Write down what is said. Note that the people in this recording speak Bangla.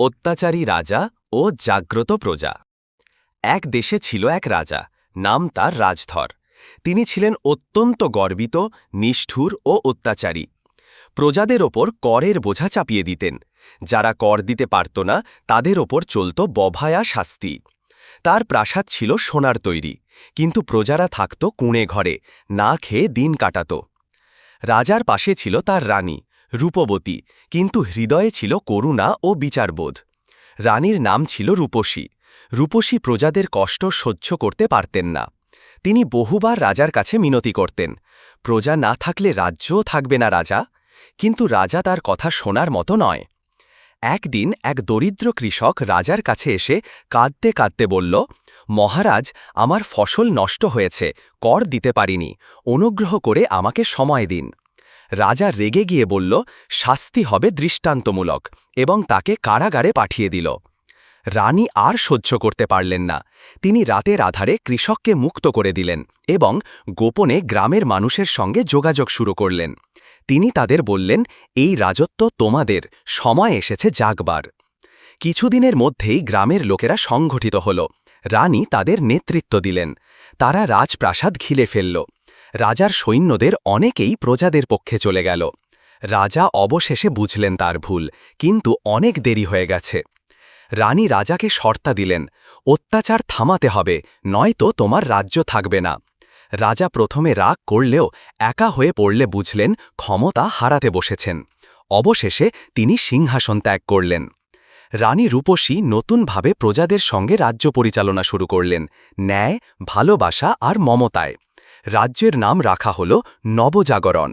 অত্যাচারী রাজা ও জাগ্রত প্রজা। এক দেশে ছিল এক রাজা, নাম তার রাজধর। তিনি ছিলেন অত্যন্ত গর্বিত, নিষ্ঠুর ও অত্যাচারী। প্রজাদের ওপর করের বোঝা চাপিয়ে দিতেন। যারা কর দিতে পারত না, তাদের ওপর চলত বভায়া শাস্তি। তার প্রাসাদ ছিল সোনার তৈরি, কিন্তু প্রজারা থাকত কুঁড়ে ঘরে, না খেয়ে দিন কাটাত। রাজার পাশে ছিল তার রানী রূপবতী, কিন্তু হৃদয়ে ছিল করুণা ও বিচারবোধ। রানীর নাম ছিল রূপসী। রূপসী প্রজাদের কষ্ট সহ্য করতে পারতেন না। তিনি বহুবার রাজার কাছে মিনতি করতেন, প্রজা না থাকলে রাজ্যও থাকবে না রাজা, কিন্তু রাজা তার কথা শোনার মতো নয়। একদিন এক দরিদ্র কৃষক রাজার কাছে এসে কাঁদতে কাঁদতে বলল, মহারাজ, আমার ফসল নষ্ট হয়েছে, কর দিতে পারিনি, অনুগ্রহ করে আমাকে সময় দিন। রাজা রেগে গিয়ে বলল, শাস্তি হবে দৃষ্টান্তমূলক। এবং তাকে কারাগারে পাঠিয়ে দিল। রানী আর সহ্য করতে পারলেন না। তিনি রাতের আধারে কৃষককে মুক্ত করে দিলেন এবং গোপনে গ্রামের মানুষের সঙ্গে যোগাযোগ শুরু করলেন। তিনি তাদের বললেন, এই রাজত্ব তোমাদের, সময় এসেছে জাগবার। কিছুদিনের মধ্যেই গ্রামের লোকেরা সংগঠিত হল। রানী তাদের নেতৃত্ব দিলেন। তারা রাজপ্রাসাদ ঘিলে ফেলল। রাজার সৈন্যদের অনেকেই প্রজাদের পক্ষে চলে গেল। রাজা অবশেষে বুঝলেন তার ভুল, কিন্তু অনেক দেরি হয়ে গেছে। রানী রাজাকে শর্তা দিলেন, অত্যাচার থামাতে হবে, নয়তো তোমার রাজ্য থাকবে না। রাজা প্রথমে রাগ করলেও একা হয়ে পড়লে বুঝলেন ক্ষমতা হারাতে বসেছেন। অবশেষে তিনি সিংহাসন ত্যাগ করলেন। রানী রূপসী নতুনভাবে প্রজাদের সঙ্গে রাজ্য পরিচালনা শুরু করলেন, ন্যায়, ভালোবাসা আর মমতায়। রাজ্যের নাম রাখা হল নবজাগরণ।